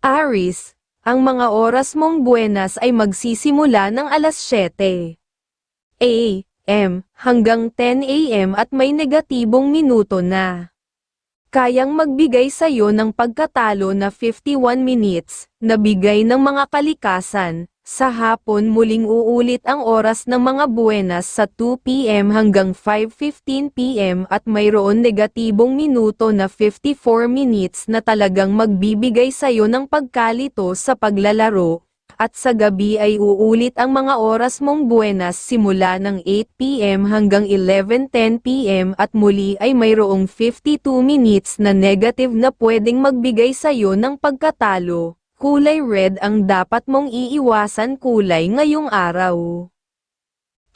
Aris, ang mga oras mong buenas ay magsisimula ng alas 7 a.m. hanggang 10 a.m. at may negatibong minuto na. Kayang magbigay sa iyo ng pagkatalo na 51 minutes, na bigay ng mga kalikasan, sa hapon muling uulit ang oras ng mga buenas sa 2 p.m. hanggang 5.15 p.m. at mayroon negatibong minuto na 54 minutes na talagang magbibigay sa iyo ng pagkalito sa paglalaro, at sa gabi ay uulit ang mga oras mong buenas simula ng 8pm hanggang 11.10 pm at muli ay mayroong 52 minutes na negative na pwedeng magbigay sa iyo ng pagkatalo. Kulay red ang dapat mong iiwasan kulay ngayong araw.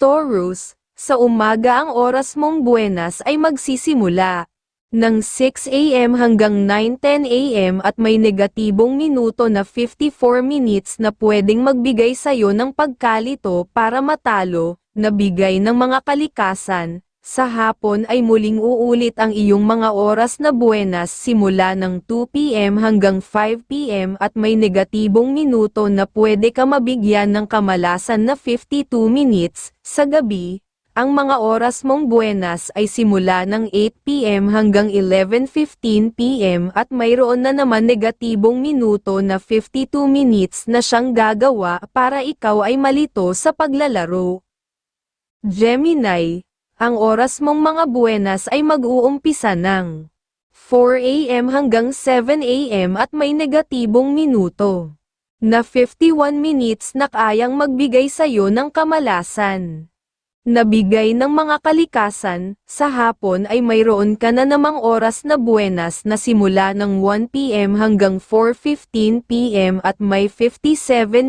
Taurus, sa umaga ang oras mong buenas ay magsisimula ng 6 a.m. hanggang 9.10 a.m. at may negatibong minuto na 54 minutes na pwedeng magbigay sa iyo ng pagkalito para matalo, na bigay ng mga kalikasan. Sa hapon ay muling uulit ang iyong mga oras na buenas simula ng 2 p.m. hanggang 5 p.m. at may negatibong minuto na pwede ka mabigyan ng kamalasan na 52 minutes. Sa gabi, ang mga oras mong buenas ay simula ng 8pm hanggang 11.15pm at mayroon na naman negatibong minuto na 52 minutes na siyang gagawa para ikaw ay malito sa paglalaro. Gemini, ang oras mong mga buenas ay mag-uumpisa ng 4am hanggang 7am at may negatibong minuto na 51 minutes na kayang magbigay sa iyo ng kamalasan. Nabigay ng mga kalikasan, sa hapon ay mayroon ka na namang oras na buenas na simula ng 1pm hanggang 4.15pm at may 57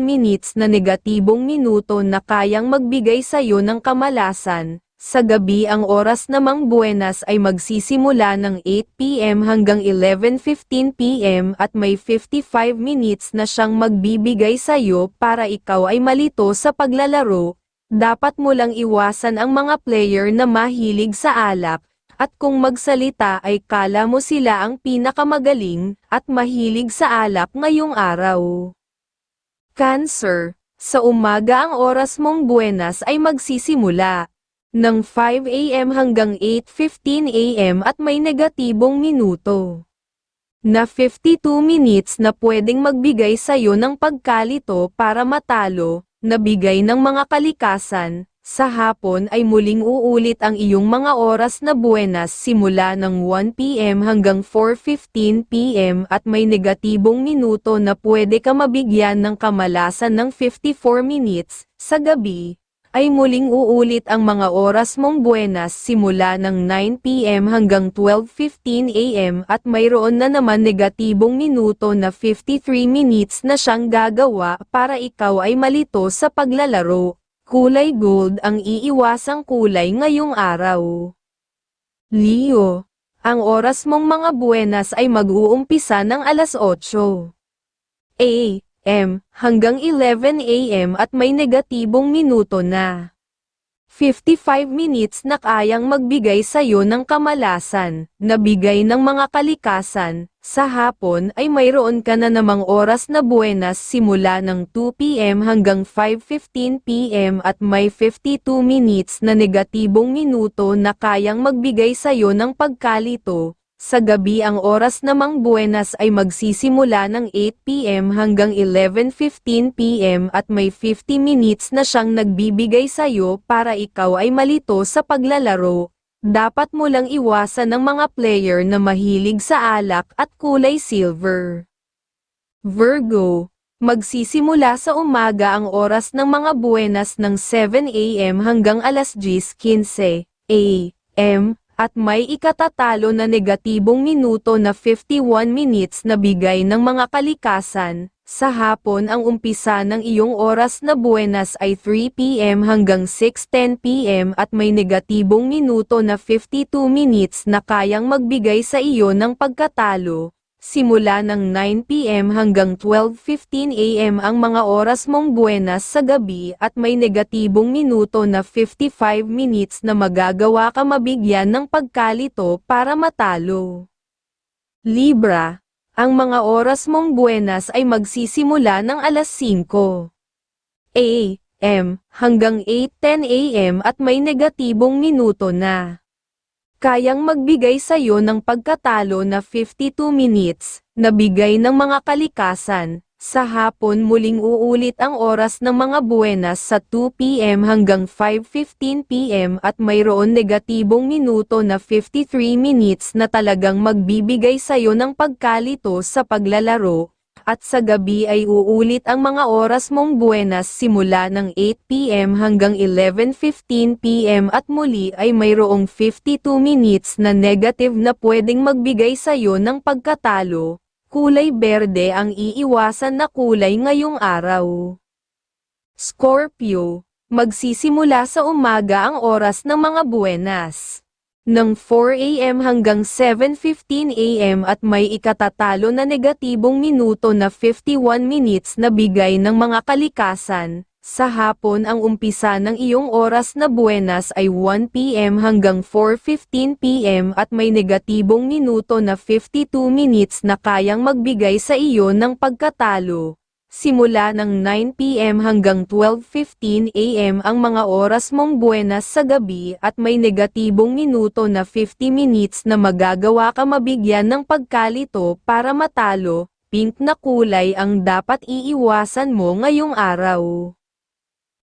minutes na negatibong minuto na kayang magbigay sa iyo ng kamalasan. Sa gabi ang oras namang buenas ay magsisimula ng 8pm hanggang 11.15pm at may 55 minutes na siyang magbibigay sa iyo para ikaw ay malito sa paglalaro, dapat mo lang iwasan ang mga player na mahilig sa alak, at kung magsalita ay kala mo sila ang pinakamagaling, at mahilig sa alak ngayong araw. Cancer, sa umaga ang oras mong buenas ay magsisimula ng 5 a.m. hanggang 8.15 a.m. at may negatibong minuto na 52 minutes na pwedeng magbigay sa iyo ng pagkalito para matalo, nabigay ng mga kalikasan, sa hapon ay muling uulit ang iyong mga oras na buenas simula ng 1pm hanggang 4.15pm at may negatibong minuto na pwede ka mabigyan ng kamalasan ng 54 minutes, sa gabi, ay muling uulit ang mga oras mong buenas simula ng 9pm hanggang 12.15am at mayroon na naman negatibong minuto na 53 minutes na siyang gagawa para ikaw ay malito sa paglalaro. Kulay gold ang iiwasang kulay ngayong araw. Leo, ang oras mong mga buenas ay mag-uumpisa ng alas 8 a.m. hanggang 11 a.m. at may negatibong minuto na 55 minutes na kayang magbigay sa iyo ng kamalasan, na bigay ng mga kalikasan, sa hapon ay mayroon ka na namang oras na buenas simula ng 2pm hanggang 5.15pm at may 52 minutes na negatibong minuto na kayang magbigay sa iyo ng pagkalito, sa gabi ang oras namang buenas ay magsisimula ng 8pm hanggang 11.15pm at may 50 minutes na siyang nagbibigay sa iyo para ikaw ay malito sa paglalaro. Dapat mo lang iwasan ng mga player na mahilig sa alak at kulay silver. Virgo, magsisimula sa umaga ang oras ng mga buenas ng 7am hanggang alas 10.15 am at may ikatatalo na negatibong minuto na 51 minutes na bigay ng mga kalikasan. Sa hapon ang umpisa ng iyong oras na buenas ay 3pm hanggang 6.10pm at may negatibong minuto na 52 minutes na kayang magbigay sa iyo ng pagkatalo. Simula ng 9pm hanggang 12.15am ang mga oras mong buenas sa gabi at may negatibong minuto na 55 minutes na magagawa ka mabigyan ng pagkalito para matalo. Libra, Ang mga oras mong buenas ay magsisimula ng alas 5 a.m. hanggang 8.10 a.m. at may negatibong minuto na. Kayang magbigay sa iyo ng pagkatalo na 52 minutes, na bigay ng mga kalikasan. Sa hapon muling uulit ang oras ng mga buenas sa 2 p.m. hanggang 5.15 p.m. at mayroon negatibong minuto na 53 minutes na talagang magbibigay sa iyo ng pagkalito sa paglalaro, at sa gabi ay uulit ang mga oras mong buenas simula ng 8pm hanggang 11.15 pm at muli ay mayroong 52 minutes na negative na pwedeng magbigay sa iyo ng pagkatalo. Kulay berde ang iiwasan na kulay ngayong araw. Scorpio, magsisimula sa umaga ang oras ng mga buenas ng 4 a.m. hanggang 7.15 a.m. at may ikatatalo na negatibong minuto na 51 minutes na bigay ng mga kalikasan. Sa hapon ang umpisa ng iyong oras na buenas ay 1 p.m. hanggang 4.15 p.m. at may negatibong minuto na 52 minutes na kayang magbigay sa iyo ng pagkatalo. Simula ng 9pm hanggang 12.15 am ang mga oras mong buenas sa gabi at may negatibong minuto na 50 minutes na magagawa ka mabigyan ng pagkalito para matalo, pink na kulay ang dapat iiwasan mo ngayong araw.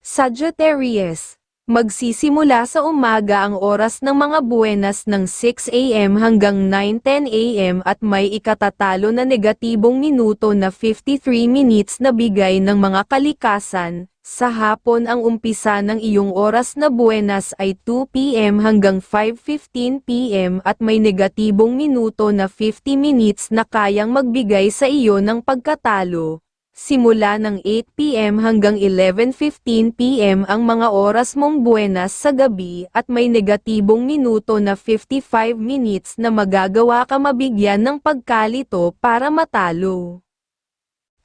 Sagittarius Magsisimula sa umaga ang oras ng mga buenas ng 6 a.m. hanggang 9.10 a.m. at may ikatatalo na negatibong minuto na 53 minutes na bigay ng mga kalikasan. Sa hapon ang umpisa ng iyong oras na buenas ay 2 p.m. hanggang 5.15 p.m. at may negatibong minuto na 50 minutes na kayang magbigay sa iyo ng pagkatalo. Simula ng 8pm hanggang 11.15pm ang mga oras mong buenas sa gabi at may negatibong minuto na 55 minutes na magagawa ka mabigyan ng pagkalito para matalo.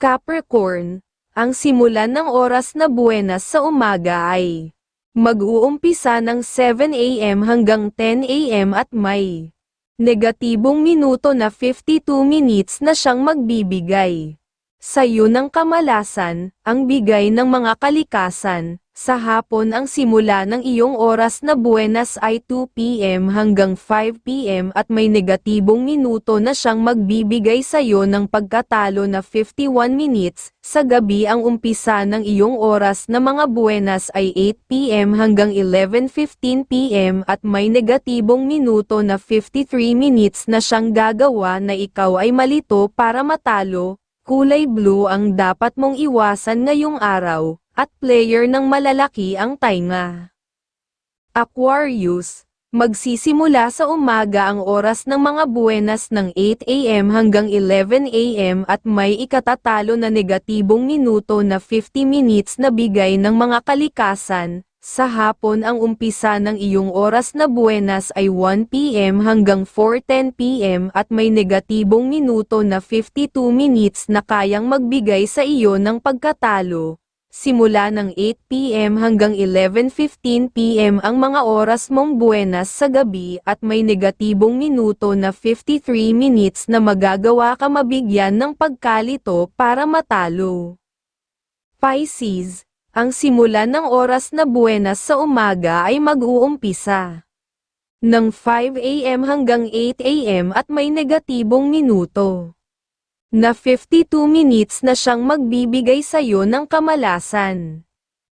Capricorn, ang simulan ng oras na buenas sa umaga ay mag-uumpisa ng 7am hanggang 10am at may negatibong minuto na 52 minutes na siyang magbibigay sa iyo ng kamalasan, ang bigay ng mga kalikasan, sa hapon ang simula ng iyong oras na buenas ay 2pm hanggang 5pm at may negatibong minuto na siyang magbibigay sa iyo ng pagkatalo na 51 minutes, sa gabi ang umpisa ng iyong oras na mga buenas ay 8pm hanggang 11.15pm at may negatibong minuto na 53 minutes na siyang gagawa na ikaw ay malito para matalo, Kulay blue ang dapat mong iwasan ngayong araw, at player ng malalaki ang tainga. Aquarius, magsisimula sa umaga ang oras ng mga buenas ng 8am hanggang 11am at may ikatatalo na negatibong minuto na 50 minutes na bigay ng mga kalikasan, sa hapon ang umpisa ng iyong oras na buenas ay 1pm hanggang 4.10pm at may negatibong minuto na 52 minutes na kayang magbigay sa iyo ng pagkatalo. Simula ng 8pm hanggang 11.15pm ang mga oras mong buenas sa gabi at may negatibong minuto na 53 minutes na magagawa ka mabigyan ng pagkalito para matalo. Pisces ang simulan ng oras na buenas sa umaga ay mag-uumpisa ng 5 a.m. hanggang 8 a.m. at may negatibong minuto na 52 minutes na siyang magbibigay sa iyo ng kamalasan.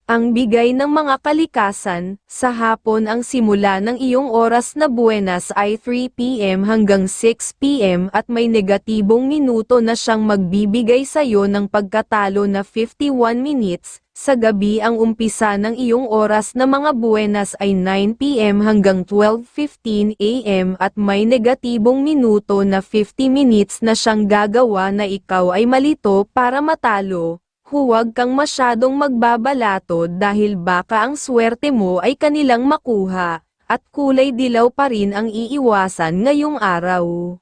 Ang bigay ng mga kalikasan, sa hapon ang simula ng iyong oras na buenas ay 3pm hanggang 6pm at may negatibong minuto na siyang magbibigay sa iyo ng pagkatalo na 51 minutes, sa gabi ang umpisa ng iyong oras na mga buenas ay 9pm hanggang 12.15am at may negatibong minuto na 50 minutes na siyang gagawa na ikaw ay malito para matalo. Huwag kang masyadong magbabalato dahil baka ang swerte mo ay kanilang makuha, at kulay dilaw pa rin ang iiwasan ngayong araw.